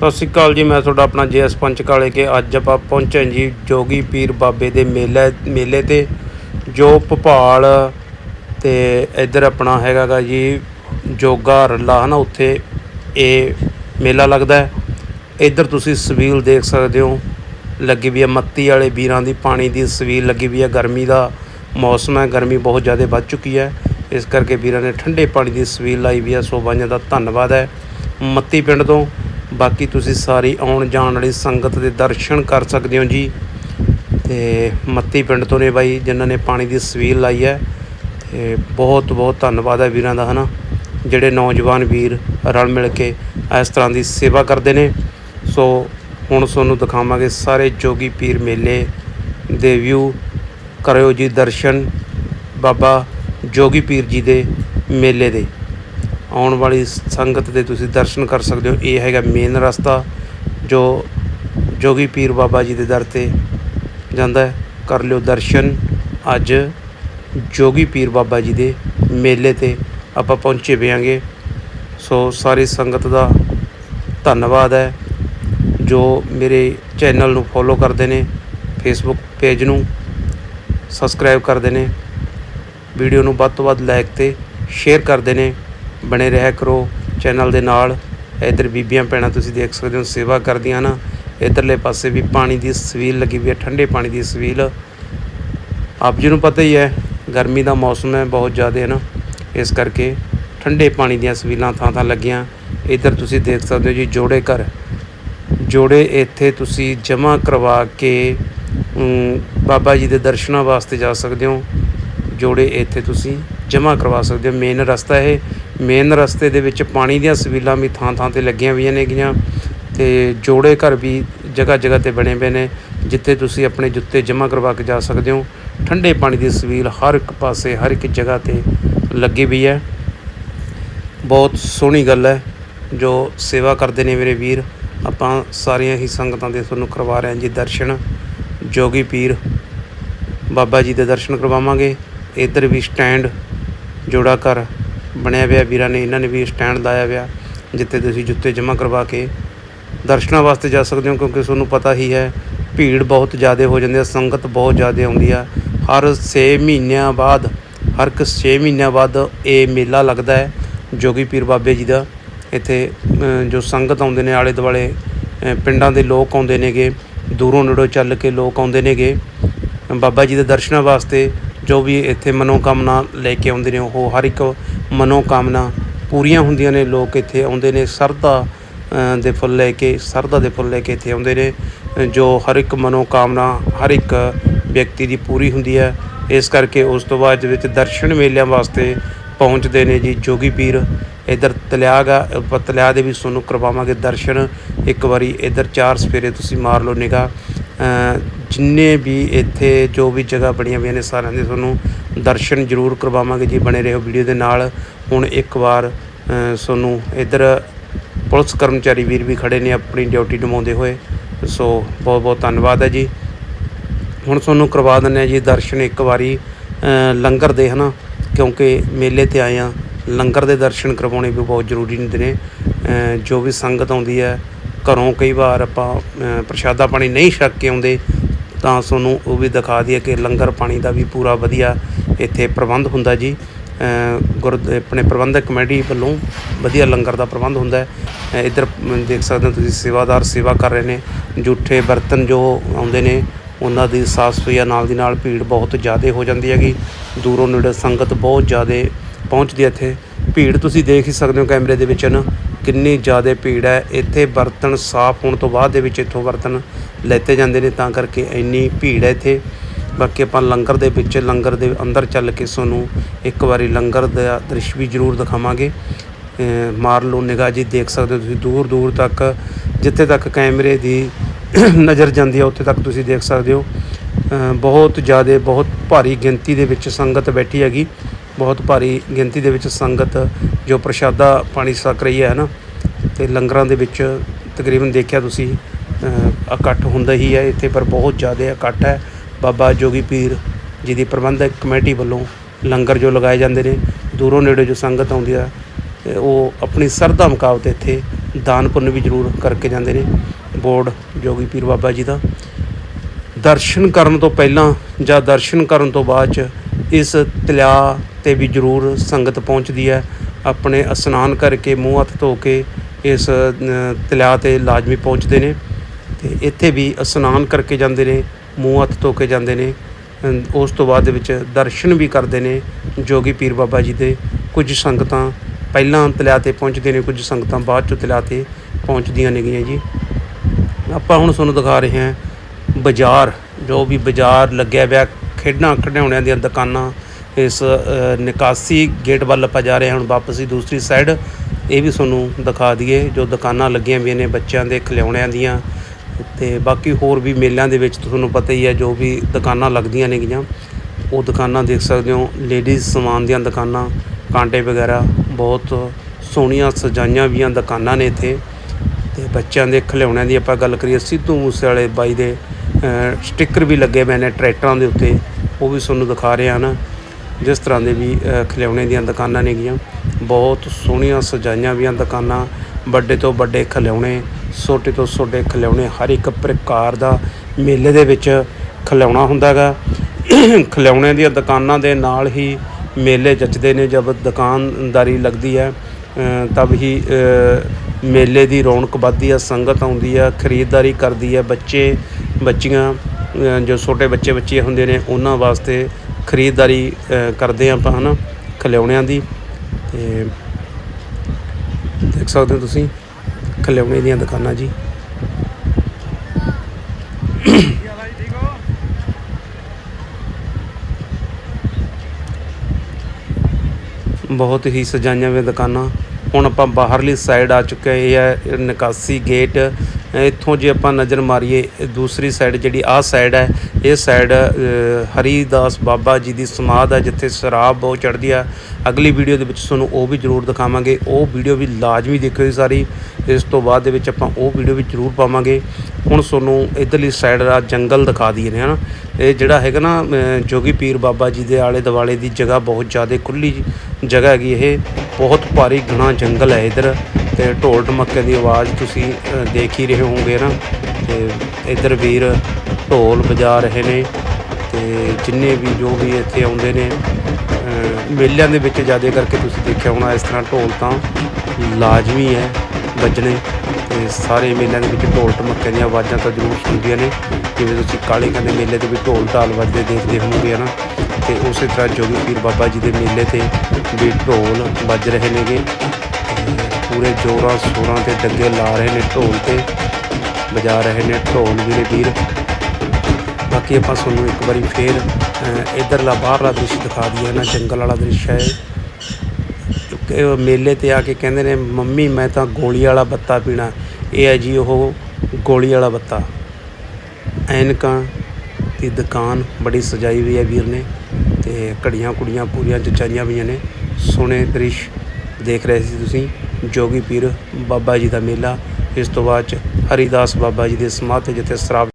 ਸਤਿ ਸ਼੍ਰੀ ਅਕਾਲ ਜੀ, ਮੈਂ ਤੁਹਾਡਾ ਆਪਣਾ ਜੇਐਸ ਪੰਚ ਕਾਲੇ ਕੇ। ਅੱਜ ਆਪਾਂ ਪਹੁੰਚੇ ਜੀ ਜੋਗੀ ਪੀਰ ਬਾਬੇ ਦੇ ਮੇਲੇ ਮੇਲੇ ਤੇ। ਜੋ ਭੋਪਾਲ ਤੇ ਇੱਧਰ ਆਪਣਾ ਹੈਗਾਗਾ ਜੀ, ਜੋਗਾ ਰੱਲਾ, ਹਨਾ, ਉੱਥੇ ਇਹ ਮੇਲਾ ਲੱਗਦਾ ਇੱਧਰ ਤੁਸੀਂ ਸਵੀਲ ਦੇਖ ਸਕਦੇ ਹੋ। ਲੱਗੀ ਵੀ ਹੈ ਮੱਤੀ ਵਾਲੇ ਵੀਰਾਂ ਦੀ, ਪਾਣੀ ਦੀ ਸਵੀਲ ਲੱਗੀ ਵੀ ਹੈ ਗਰਮੀ ਦਾ ਮੌਸਮ ਹੈ, ਗਰਮੀ ਬਹੁਤ ਜ਼ਿਆਦਾ ਵੱਧ ਚੁੱਕੀ ਹੈ। ਇਸ ਕਰਕੇ ਵੀਰਾਂ ਨੇ ਠੰਡੇ ਪਾਣੀ ਦੀ ਸਵੀਲ ਲਾਈ ਵੀ ਹੈ ਸੋ ਬਾਈਆਂ ਦਾ ਧੰਨਵਾਦ ਹੈ। ਮੱਤੀ ਪਿੰਡ ਤੋਂ ਬਾਕੀ ਤੁਸੀਂ ਸਾਰੀ ਆਉਣ ਜਾਣ ਵਾਲੀ ਸੰਗਤ ਦੇ ਦਰਸ਼ਨ ਕਰ ਸਕਦੇ ਹੋ ਜੀ। ਤੇ ਮੱਤੀ ਪਿੰਡ ਤੋਂ ਨੇ ਬਾਈ, ਜਿਨ੍ਹਾਂ ਨੇ ਪਾਣੀ ਦੀ ਸਵੀਲ ਲਾਈ ਹੈ। ਤੇ ਬਹੁਤ ਬਹੁਤ ਧੰਨਵਾਦ ਹੈ ਵੀਰਾਂ ਦਾ, ਹਨਾ। ਜਿਹੜੇ ਨੌਜਵਾਨ ਵੀਰ ਰਲ ਮਿਲ ਕੇ ਇਸ ਤਰ੍ਹਾਂ ਦੀ ਸੇਵਾ ਕਰਦੇ ਨੇ। ਸੋ ਹੁਣ ਤੁਹਾਨੂੰ ਦਿਖਾਵਾਂਗੇ ਸਾਰੇ ਜੋਗੀ ਪੀਰ ਮੇਲੇ ਦੇ ਵਿਊ। ਕਰਿਓ ਜੀ ਦਰਸ਼ਨ ਬਾਬਾ ਜੋਗੀ ਪੀਰ ਜੀ ਦੇ ਮੇਲੇ ਦੇ। ਆਉਣ ਵਾਲੀ ਸੰਗਤ ਦੇ ਤੁਸੀਂ ਦਰਸ਼ਨ ਕਰ ਸਕਦੇ ਹੋ। ਇਹ ਹੈਗਾ ਮੇਨ ਰਸਤਾ ਜੋ ਜੋਗੀ ਪੀਰ ਬਾਬਾ ਜੀ ਦੇ ਦਰ ਤੇ ਜਾਂਦਾ ਹੈ। ਕਰ ਲਿਓ ਦਰਸ਼ਨ। ਅੱਜ ਜੋਗੀ ਪੀਰ ਬਾਬਾ ਜੀ ਦੇ ਮੇਲੇ ਤੇ ਆਪਾਂ ਪਹੁੰਚੇ ਵਿਆਂਗੇ ਸੋ ਸਾਰੀ ਸੰਗਤ ਦਾ ਧੰਨਵਾਦ ਹੈ। ਜੋ ਮੇਰੇ ਚੈਨਲ ਨੂੰ ਫੋਲੋ ਕਰਦੇ ਨੇ ਫੇਸਬੁੱਕ ਪੇਜ ਨੂੰ ਸਬਸਕ੍ਰਾਈਬ ਕਰਦੇ ਨੇ ਵੀਡੀਓ ਨੂੰ ਵੱਧ ਤੋਂ ਵੱਧ ਲਾਈਕ ਤੇ ਸ਼ੇਅਰ ਕਰਦੇ ਨੇ। ਬਣੇ ਰਹਿ ਕਰੋ, ਚੈਨਲ ਦੇ ਨਾਲ। ਇਧਰ ਬੀਬੀਆਂ ਭੈਣਾਂ ਤੁਸੀਂ ਦੇਖ ਸਕਦੇ ਹੋ, ਸੇਵਾ ਕਰਦੀਆਂ ਨਾ। ਇਧਰਲੇ ਪਾਸੇ ਵੀ ਪਾਣੀ ਦੀ ਸਵੀਲ ਲੱਗੀ ਵੀ ਹੈ, ਠੰਡੇ ਪਾਣੀ ਦੀ ਸਵੀਲ। ਆਪ ਜੀ ਨੂੰ ਪਤਾ ਹੀ ਹੈ, ਗਰਮੀ ਦਾ ਮੌਸਮ ਹੈ ਬਹੁਤ ਜ਼ਿਆਦਾ ਹੈ ਨਾ। ਇਸ ਕਰਕੇ ਠੰਡੇ ਪਾਣੀ ਦੀਆਂ ਸਵੀਲਾਂ ਥਾਂ ਥਾਂ ਲੱਗੀਆਂ। ਇਧਰ ਤੁਸੀਂ ਦੇਖ ਸਕਦੇ ਹੋ ਜੀ, ਜੋੜੇ ਘਰ। ਜੋੜੇ ਇੱਥੇ ਤੁਸੀਂ ਜਮ੍ਹਾਂ ਕਰਵਾ ਕੇ ਬਾਬਾ ਜੀ ਦੇ ਦਰਸ਼ਨਾਂ ਵਾਸਤੇ ਜਾ ਸਕਦੇ ਹੋ। ਜੋੜੇ ਇੱਥੇ ਤੁਸੀਂ ਜਮ੍ਹਾਂ ਕਰਵਾ ਸਕਦੇ ਹੋ। ਮੇਨ ਰਸਤਾ ਇਹ ਮੇਨ ਰਸਤੇ ਦੇ ਵਿੱਚ ਪਾਣੀ ਦੀਆਂ ਸਵੀਲਾਂ ਵੀ ਥਾਂ ਥਾਂ ਤੇ ਲੱਗੀਆਂ ਹੋਈਆਂ ਨੇਗੀਆਂ ਤੇ ਜੋੜੇ ਘਰ ਵੀ ਜਗ੍ਹਾ ਜਗ੍ਹਾ ਤੇ ਬਣੇ ਪਏ ਨੇ, ਜਿੱਥੇ ਤੁਸੀਂ ਆਪਣੇ ਜੁੱਤੇ ਜਮ੍ਹਾਂ ਕਰਵਾ ਕੇ ਜਾ ਸਕਦੇ ਹੋ। ਠੰਡੇ ਪਾਣੀ ਦੀ ਸਵੀਲ ਹਰ ਇੱਕ ਪਾਸੇ, ਹਰ ਇੱਕ ਜਗ੍ਹਾ ਤੇ ਲੱਗੀ ਵੀ ਹੈ। ਬਹੁਤ ਸੋਹਣੀ ਗੱਲ ਹੈ, ਜੋ ਸੇਵਾ ਕਰਦੇ ਨੇ ਮੇਰੇ ਵੀਰ। ਆਪਾਂ ਸਾਰੀਆਂ ਹੀ ਸੰਗਤਾਂ ਦੇ ਤੁਹਾਨੂੰ ਕਰਵਾ ਰਹੇ ਹਾਂ ਜੀ ਦਰਸ਼ਨ। ਜੋਗੀ ਪੀਰ ਬਾਬਾ ਜੀ ਦੇ ਦਰਸ਼ਨ ਕਰਵਾਵਾਂਗੇ। ਇੱਧਰ ਵੀ ਸਟੈਂਡ ਜੋੜਾ ਘਰ ਬਣਿਆ ਹੋਇਆ ਵੀਰਾਂ ਨੇ, ਇਹਨਾਂ ਨੇ ਵੀ ਸਟੈਂਡ ਲਾਇਆ ਹੋਇਆ ਜਿੱਥੇ ਤੁਸੀਂ ਜੁੱਤੇ ਜਮ੍ਹਾਂ ਕਰਵਾ ਕੇ ਦਰਸ਼ਨਾਂ ਵਾਸਤੇ ਜਾ ਸਕਦੇ ਹੋ, ਕਿਉਂਕਿ ਤੁਹਾਨੂੰ ਪਤਾ ਹੀ ਹੈ, ਭੀੜ ਬਹੁਤ ਜ਼ਿਆਦਾ ਹੋ ਜਾਂਦੀ ਹੈ, ਸੰਗਤ ਬਹੁਤ ਜ਼ਿਆਦਾ ਆਉਂਦੀ ਆ। ਹਰ 6 ਮਹੀਨਿਆਂ ਬਾਅਦ, ਹਰ ਇੱਕ 6 ਮਹੀਨਿਆਂ ਬਾਅਦ ਇਹ ਮੇਲਾ ਲੱਗਦਾ ਹੈ ਜੋਗੀ ਪੀਰ ਬਾਬੇ ਜੀ ਦਾ ਇੱਥੇ ਜੋ ਸੰਗਤ ਆਉਂਦੇ ਨੇ ਆਲੇ ਦੁਆਲੇ ਪਿੰਡਾਂ ਦੇ ਲੋਕ ਆਉਂਦੇ ਨੇਗੇ, ਦੂਰੋਂ ਨੇੜੋਂ ਚੱਲ ਕੇ ਲੋਕ ਆਉਂਦੇ ਨੇਗੇ। ਬਾਬਾ ਜੀ ਦੇ ਦਰਸ਼ਨਾਂ ਵਾਸਤੇ ਜੋ ਵੀ ਇੱਥੇ ਮਨੋਕਾਮਨਾ ਲੈ ਕੇ ਆਉਂਦੇ ਨੇ, ਉਹ ਹਰ ਇੱਕ ਮਨੋਕਾਮਨਾ ਪੂਰੀਆਂ ਹੁੰਦੀਆਂ ਨੇ, ਲੋਕ ਇੱਥੇ ਆਉਂਦੇ ਨੇ, ਸਰਦਾ ਦੇ ਫੁੱਲ ਲੈ ਕੇ, ਸਰਦਾ ਦੇ ਫੁੱਲ ਲੈ ਕੇ ਇੱਥੇ ਆਉਂਦੇ ਨੇ ਜੋ ਹਰ ਇੱਕ ਮਨੋਕਾਮਨਾ, ਹਰ ਇੱਕ ਵਿਅਕਤੀ ਦੀ ਪੂਰੀ ਹੁੰਦੀ ਹੈ। ਇਸ ਕਰਕੇ ਉਸ ਤੋਂ ਬਾਅਦ ਵਿੱਚ ਦਰਸ਼ਨ ਮੇਲਿਆਂ ਵਾਸਤੇ ਪਹੁੰਚਦੇ ਨੇ ਜੀ, ਜੋਗੀ ਪੀਰ। ਇਧਰ ਤਲਿਆਗਾ ਤਲਿਆ ਦੇ ਵੀ ਤੁਹਾਨੂੰ ਕਰਵਾਵਾਂਗੇ ਦਰਸ਼ਨ। ਇੱਕ ਵਾਰੀ ਇਧਰ ਚਾਰ ਸਫੇਰੇ ਤੁਸੀਂ ਮਾਰ ਲਓ ਨਿਗਾ ਜਿੰਨੇ ਵੀ ਇੱਥੇ ਜੋ ਵੀ ਜਗ੍ਹਾ ਬਣੀਆਂ ਹੋਈਆਂ ਨੇ ਸਾਰਿਆਂ ਦੇ ਤੁਹਾਨੂੰ ਦਰਸ਼ਨ ਜ਼ਰੂਰ ਕਰਵਾਵਾਂਗੇ ਜੀ ਬਣੇ ਰਹੋ ਵੀਡੀਓ ਦੇ ਨਾਲ। ਹੁਣ ਇੱਕ ਵਾਰ ਤੁਹਾਨੂੰ ਇੱਧਰ ਪੁਲਿਸ ਕਰਮਚਾਰੀ ਵੀਰ ਵੀ ਖੜੇ ਨੇ ਆਪਣੀ ਡਿਊਟੀ ਨਿਭਾਉਂਦੇ ਹੋਏ। ਸੋ ਬਹੁਤ ਬਹੁਤ ਧੰਨਵਾਦ ਹੈ ਜੀ। ਹੁਣ ਤੁਹਾਨੂੰ ਕਰਵਾ ਦਿੰਦੇ ਆ ਜੀ ਦਰਸ਼ਨ ਇੱਕ ਵਾਰੀ ਲੰਗਰ ਦੇ, ਹਨਾ? ਕਿਉਂਕਿ ਮੇਲੇ ਤੇ ਆਏ ਆ ਲੰਗਰ ਦੇ ਦਰਸ਼ਨ ਕਰਵਾਉਣੇ ਵੀ ਬਹੁਤ ਜ਼ਰੂਰੀ ਹੁੰਦੇ ਨੇ। ਜੋ ਵੀ ਸੰਗਤ ਆਉਂਦੀ ਹੈ, ਘਰੋਂ ਕਈ ਵਾਰ ਆਪਾਂ ਪ੍ਰਸ਼ਾਦਾ ਪਾਣੀ ਨਹੀਂ ਛਕ ਕੇ ਆਉਂਦੇ, ਤਾਂ ਤੁਹਾਨੂੰ ਉਹ ਵੀ ਦਿਖਾ ਦਈਏ ਕਿ ਲੰਗਰ ਪਾਣੀ ਦਾ ਵੀ ਪੂਰਾ ਵਧੀਆ ਇੱਥੇ ਪ੍ਰਬੰਧ ਹੁੰਦਾ ਜੀ। ਅ, ਗੁਰ ਆਪਣੇ ਪ੍ਰਬੰਧਕ ਕਮੇਟੀ ਵੱਲੋਂ ਵਧੀਆ ਲੰਗਰ ਦਾ ਪ੍ਰਬੰਧ ਹੁੰਦਾ ਹੈ। ਇੱਧਰ ਦੇਖ ਸਕਦੇ ਹੋ ਤੁਸੀਂ ਸੇਵਾਦਾਰ ਸੇਵਾ ਕਰ ਰਹੇ ਨੇ। ਜੂਠੇ ਬਰਤਨ ਜੋ ਆਉਂਦੇ ਨੇ ਉਹਨਾਂ ਦੀ ਸਾਫ਼ ਸਫ਼ਾਈ ਨਾਲ ਦੀ ਨਾਲ ਭੀੜ ਬਹੁਤ ਜ਼ਿਆਦਾ ਹੋ ਜਾਂਦੀ ਹੈਗੀ। ਦੂਰੋਂ ਨੇੜੇ ਸੰਗਤ ਬਹੁਤ ਜ਼ਿਆਦਾ ਪਹੁੰਚਦੀ ਹੈ ਇੱਥੇ। ਭੀੜ ਤੁਸੀਂ ਦੇਖ ਹੀ ਸਕਦੇ ਹੋ ਕੈਮਰੇ ਦੇ ਵਿੱਚ ਨਾ ਕਿੰਨੀ ਜ਼ਿਆਦਾ ਭੀੜ ਹੈ। ਇੱਥੇ ਬਰਤਨ ਸਾਫ਼ ਹੋਣ ਤੋਂ ਬਾਅਦ ਦੇ ਵਿੱਚ ਇੱਥੋਂ ਬਰਤਨ ਲੈਤੇ ਜਾਂਦੇ ਨੇ ਤਾਂ ਕਰਕੇ ਇੰਨੀ ਭੀੜ ਹੈ ਇੱਥੇ। ਬਾਕੀ ਆਪਾਂ ਲੰਗਰ ਦੇ ਵਿੱਚ, ਲੰਗਰ ਦੇ ਅੰਦਰ ਚੱਲ ਕੇ ਤੁਹਾਨੂੰ ਇੱਕ ਵਾਰੀ ਲੰਗਰ ਦਾ ਦ੍ਰਿਸ਼ ਵੀ ਜ਼ਰੂਰ ਦਿਖਾਵਾਂਗੇ। ਮਾਰ ਲਓ ਨਿਗਾਹ ਜੀ ਦੇਖ ਸਕਦੇ ਹੋ ਤੁਸੀਂ, ਦੂਰ ਦੂਰ ਤੱਕ, ਜਿੱਥੇ ਤੱਕ ਕੈਮਰੇ ਦੀ ਨਜ਼ਰ ਜਾਂਦੀ ਹੈ ਉੱਥੇ ਤੱਕ ਤੁਸੀਂ ਦੇਖ ਸਕਦੇ ਹੋ। ਬਹੁਤ ਜ਼ਿਆਦਾ, ਬਹੁਤ ਭਾਰੀ ਗਿਣਤੀ ਦੇ ਵਿੱਚ ਸੰਗਤ ਬੈਠੀ ਹੈਗੀ। ਬਹੁਤ ਭਾਰੀ ਗਿਣਤੀ ਦੇ ਵਿੱਚ ਸੰਗਤ ਜੋ ਪ੍ਰਸ਼ਾਦਾ ਪਾਣੀ ਸਕ ਰਹੀ ਹੈ ਨਾ? ਤੇ ਲੰਗਰਾਂ ਦੇ ਵਿੱਚ ਤਕਰੀਬਨ ਦੇਖਿਆ ਤੁਸੀਂ ਇਕੱਠ ਹੁੰਦਾ ਹੀ ਹੈ ਇੱਥੇ, ਪਰ ਬਹੁਤ ਜ਼ਿਆਦਾ ਇਕੱਠ ਹੈ। ਬਾਬਾ ਜੋਗੀ ਪੀਰ ਜੀ ਦੀ ਪ੍ਰਬੰਧਕ ਕਮੇਟੀ ਵੱਲੋਂ ਲੰਗਰ ਜੋ ਲਗਾਏ ਜਾਂਦੇ ਨੇ, ਦੂਰੋਂ ਨੇੜੇ ਜੋ ਸੰਗਤ ਆਉਂਦੀ ਆ, ਤੇ ਉਹ ਆਪਣੀ ਸਰਦਾ ਮੁਕਾਬਲੇ ਇੱਥੇ ਦਾਨ ਪੁੰਨ ਵੀ ਜ਼ਰੂਰ ਕਰਕੇ ਜਾਂਦੇ ਨੇ, ਬੋਰਡ ਜੋਗੀ ਪੀਰ ਬਾਬਾ ਜੀ ਦਾ। ਦਰਸ਼ਨ ਕਰਨ ਤੋਂ ਪਹਿਲਾਂ ਜਾਂ ਦਰਸ਼ਨ ਕਰਨ ਤੋਂ ਬਾਅਦ ਚ ਇਸ ਤਲਿਆ ਤੇ ਵੀ ਜ਼ਰੂਰ ਸੰਗਤ ਪਹੁੰਚਦੀ ਹੈ, ਆਪਣੇ ਇਸ਼ਨਾਨ ਕਰਕੇ ਮੂੰਹ ਹੱਥ ਧੋ ਕੇ ਇਸ ਤਲਿਆ ਤੇ ਲਾਜ਼ਮੀ ਪਹੁੰਚਦੇ ਨੇ, ਤੇ ਇੱਥੇ ਵੀ ਇਸ਼ਨਾਨ ਕਰਕੇ ਜਾਂਦੇ ਨੇ। ਮੂੰਹ ਹੱਥ ਧੋ ਕੇ ਜਾਂਦੇ ਨੇ। ਉਸ ਤੋਂ ਬਾਅਦ ਦੇ ਵਿੱਚ ਦਰਸ਼ਨ ਵੀ ਕਰਦੇ ਨੇ ਜੋਗੀ ਪੀਰ ਬਾਬਾ ਜੀ ਦੇ। ਕੁਝ ਸੰਗਤਾਂ ਪਹਿਲਾਂ ਤਲਿਆ ਤੇ ਪਹੁੰਚਦੇ ਨੇ, ਕੁਝ ਸੰਗਤਾਂ ਬਾਅਦ ਚੋਂ ਤਲਿਆ ਤੇ ਪਹੁੰਚਦੀਆਂ ਨੇਗੀਆਂ ਜੀ। ਆਪਾਂ ਹੁਣ ਤੁਹਾਨੂੰ ਦਿਖਾ ਰਹੇ ਹਾਂ ਬਾਜ਼ਾਰ, ਜੋ ਵੀ ਬਾਜ਼ਾਰ ਲੱਗਿਆ ਹੋਇਆ ਖੇਡਾਂ ਖਿਡੌਣਿਆਂ ਦੀਆਂ ਦੁਕਾਨਾਂ। ਇਸ ਨਿਕਾਸੀ ਗੇਟ ਵੱਲ ਆਪਾਂ ਜਾ ਰਹੇ ਹਾਂ, ਹੁਣ ਵਾਪਸੀ ਦੂਸਰੀ ਸਾਈਡ। ਇਹ ਵੀ ਤੁਹਾਨੂੰ ਦਿਖਾ ਦਈਏ, ਜੋ ਦੁਕਾਨਾਂ ਲੱਗੀਆਂ ਹੋਈਆਂ ਨੇ ਬੱਚਿਆਂ ਦੇ, ਖਿਡੌਣਿਆਂ ਦੀਆਂ। ਤੇ ਬਾਕੀ ਹੋਰ ਵੀ ਮੇਲਿਆਂ ਦੇ ਵਿੱਚ ਤੁਹਾਨੂੰ ਪਤਾ ਹੀ ਹੈ ਜੋ ਵੀ ਦੁਕਾਨਾਂ ਲੱਗਦੀਆਂ ਨੇਗੀਆਂ ਉਹ ਦੁਕਾਨਾਂ ਦੇਖ ਸਕਦੇ ਹੋ। ਲੇਡੀਜ਼ ਸਮਾਨ ਦੀਆਂ ਦੁਕਾਨਾਂ ਕਾਂਟੇ ਵਗੈਰਾ ਬਹੁਤ ਸੋਹਣੀਆਂ ਸਜਾਈਆਂ ਵੀਆਂ ਦੁਕਾਨਾਂ ਨੇ ਇੱਥੇ। ਤੇ ਬੱਚਿਆਂ ਦੇ ਖਿਡੌਣਿਆਂ ਦੀ ਆਪਾਂ ਗੱਲ ਕਰੀਏ ਸਿੱਧੂ ਮੂਸੇ ਵਾਲੇ ਬਾਈ ਦੇ ਅ, ਸਟicker ਵੀ ਲੱਗੇ ਹੋਏ ਨੇ ਟਰੈਕਟਰਾਂ ਦੇ ਉੱਤੇ ਉਹ ਵੀ ਤੁਹਾਨੂੰ ਦਿਖਾ ਰਹੇ ਹਨ। ਜਿਸ ਤਰ੍ਹਾਂ ਦੇ ਵੀ ਅ, ਖਿਡੌਣੇ ਦੀਆਂ ਦੁਕਾਨਾਂ ਨੇਗੀਆਂ ਬਹੁਤ ਸੋਹਣੀਆਂ ਸਜਾਈਆਂ ਵੀਆਂ ਦੁਕਾਨਾਂ ਵੱਡੇ ਤੋਂ ਵੱਡੇ ਖਿਡੌਣੇ ਛੋਟੇ ਤੋਂ ਛੋਟੇ ਖਿਡੌਣੇ ਹਰ ਇੱਕ ਪ੍ਰਕਾਰ ਦਾ ਮੇਲੇ ਦੇ ਵਿੱਚ ਖਿਡੌਣਾ ਹੁੰਦਾ ਹੈਗਾ ਖਿਡੌਣੇ ਦੀਆਂ ਦੁਕਾਨਾਂ ਦੇ ਨਾਲ ਹੀ ਮੇਲੇ ਜੱਚਦੇ ਨੇ, ਜਦ ਦੁਕਾਨਦਾਰੀ ਲੱਗਦੀ ਹੈ ਤਬ ਹੀ ਮੇਲੇ ਦੀ ਰੌਣਕ ਵੱਧਦੀ ਹੈ, ਸੰਗਤ ਆਉਂਦੀ ਹੈ, ਖਰੀਦਦਾਰੀ ਕਰਦੀ ਹੈ, ਬੱਚੇ, ਬੱਚੀਆਂ ਜੋ ਛੋਟੇ ਬੱਚੇ ਬੱਚੇ ਹੁੰਦੇ ਨੇ, ਉਹਨਾਂ ਵਾਸਤੇ ਖਰੀਦਦਾਰੀ ਕਰਦੇ ਹਾਂ ਆਪਾਂ, ਹਨਾ ਖਿਡੌਣਿਆਂ ਦੀ। ਤੇ ਦੇਖ ਸਕਦੇ ਹੋ ਤੁਸੀਂ। ਖਿਡੌਣੇ ਦੀਆਂ ਦੁਕਾਨਾਂ ਜੀ। ਬਹੁਤ ਹੀ ਸਜਾਈਆਂ ਹੋਈਆਂ ਦੁਕਾਨਾਂ। ਹੁਣ ਆਪਾਂ ਬਾਹਰਲੀ ਸਾਈਡ ਆ ਚੁੱਕੇ ਇਹ ਹੈ ਨਿਕਾਸੀ ਗੇਟ ਇੱਥੋਂ ਜੇ ਆਪਾਂ ਨਜ਼ਰ ਮਾਰੀਏ ਦੂਸਰੀ ਸਾਈਡ ਜਿਹੜੀ ਆਹ ਸਾਈਡ ਹੈ, ਇਹ ਸਾਈਡ ਹਰੀਦਾਸ ਬਾਬਾ ਜੀ ਦੀ ਸਮਾਧ ਹੈ, ਜਿੱਥੇ ਸ਼ਰਾਬ ਬਹੁਤ ਚੜ੍ਹਦੀ ਆ। ਅਗਲੀ ਵੀਡੀਓ ਦੇ ਵਿੱਚ ਤੁਹਾਨੂੰ ਉਹ ਵੀ ਜ਼ਰੂਰ ਦਿਖਾਵਾਂਗੇ। ਉਹ ਵੀਡੀਓ ਵੀ ਲਾਜ਼ਮੀ ਦੇਖਿਓ ਜੀ ਸਾਰੀ। ਇਸ ਤੋਂ ਬਾਅਦ ਦੇ ਵਿੱਚ ਆਪਾਂ ਉਹ ਵੀਡੀਓ ਵੀ ਜ਼ਰੂਰ ਪਾਵਾਂਗੇ। ਹੁਣ ਤੁਹਾਨੂੰ ਇਧਰਲੀ ਸਾਈਡ ਦਾ ਜੰਗਲ ਦਿਖਾ ਦਈਏ ਨੇ, ਹਨਾ? ਇਹ ਜਿਹੜਾ ਹੈਗਾ ਨਾ ਜੋਗੀ ਪੀਰ ਬਾਬਾ ਜੀ ਦੇ ਆਲੇ ਦੁਆਲੇ ਦੀ ਜਗ੍ਹਾ ਬਹੁਤ ਜ਼ਿਆਦਾ ਖੁੱਲੀ ਜਗ੍ਹਾ ਹੈਗੀ ਇਹ। ਬਹੁਤ ਭਾਰੀ ਘਣਾ ਜੰਗਲ ਹੈ ਇਧਰ। ਤੇ ਢੋਲ ਢਮੱਕੇ ਦੀ ਆਵਾਜ਼ ਤੁਸੀਂ ਦੇਖ ਹੀ ਰਹੇ ਹੋਵੋਗੇ ਨਾ। ਤੇ ਇੱਧਰ ਵੀਰ ਢੋਲ ਵਜਾ ਰਹੇ ਨੇ ਤੇ ਜਿੰਨੇ ਵੀ ਜੋ ਵੀ ਇੱਥੇ ਆਉਂਦੇ ਨੇ ਮੇਲਿਆਂ ਦੇ ਵਿੱਚ ਜ਼ਿਆਦਾ ਕਰਕੇ ਤੁਸੀਂ ਦੇਖਿਆ ਹੋਣਾ ਇਸ ਤਰ੍ਹਾਂ ਢੋਲ ਤਾਂ ਲਾਜ਼ਮੀ ਹੈ ਵੱਜਣੇ। ਤੇ ਸਾਰੇ ਮੇਲਿਆਂ ਦੇ ਵਿੱਚ ਢੋਲ ਢਮੱਕੇ ਦੀਆਂ ਆਵਾਜ਼ਾਂ ਤਾਂ ਜ਼ਰੂਰ ਸੁਣਦੀਆਂ ਨੇ। ਜਿਵੇਂ ਤੁਸੀਂ ਕਾਲੇ ਕੰਨੇ ਮੇਲੇ 'ਤੇ ਵੀ ਢੋਲ ਢਾਲ ਵੱਜਦੇ ਦੇਖਦੇ ਹੋਵੋਗੇ ਨਾ ਤੇ ਉਸੇ ਤਰ੍ਹਾਂ ਜੋਗੀ ਪੀਰ ਬਾਬਾ ਜੀ ਦੇ ਮੇਲੇ ਤੇ ਵੀ ਢੋਲ ਵੱਜ ਰਹੇ ਨੇਗੇ। ਪੂਰੇ ਜ਼ੋਰਾਂ ਸ਼ੋਰਾਂ ਤੇ ਡੱਗੇ ਲਾ ਰਹੇ ਨੇ ਢੋਲ ਤੇ ਵਜਾ ਰਹੇ ਨੇ ਢੋਲ ਵੀਰੇ ਵੀਰ। ਬਾਕੀ ਆਪਾਂ ਤੁਹਾਨੂੰ ਇੱਕ ਵਾਰੀ ਫੇਰ ਅ, ਇੱਧਰਲਾ ਬਾਹਰਲਾ ਦ੍ਰਿਸ਼ ਦਿਖਾ ਦਈਏ ਨਾ ਜੰਗਲ ਵਾਲਾ ਦ੍ਰਿਸ਼ ਹੈ। ਇਹ। ਮੇਲੇ ਤੇ ਆ ਕੇ ਕਹਿੰਦੇ ਨੇ ਮੰਮੀ ਮੈਂ ਤਾਂ ਗੋਲੀ ਵਾਲਾ ਬੱਤਾ ਪੀਣਾ। ਇਹ ਹੈ ਜੀ ਉਹ ਗੋਲੀ ਵਾਲਾ ਬੱਤਾ। ਐਨਕਾਂ ਦੀ ਦੁਕਾਨ ਬੜੀ ਸਜਾਈ ਹੋਈ ਹੈ ਵੀਰ ਨੇ ਤੇ ਘੜੀਆਂ ਕੁੜੀਆਂ ਪੂਰੀਆਂ ਜਚਾਈਆਂ ਹੋਈਆਂ ਨੇ। ਸੋਹਣੇ ਦ੍ਰਿਸ਼ ਦੇਖ ਰਹੇ ਸੀ ਤੁਸੀਂ। ਜੋਗੀ ਪੀਰ ਬਾਬਾ ਜੀ ਦਾ ਮੇਲਾ। ਇਸ ਤੋਂ ਬਾਅਦ ਚ ਹਰੀਦਾਸ ਬਾਬਾ ਜੀ ਦੇ ਸਮਾਧ ਜਿੱਥੇ ਸ਼ਰਾਬ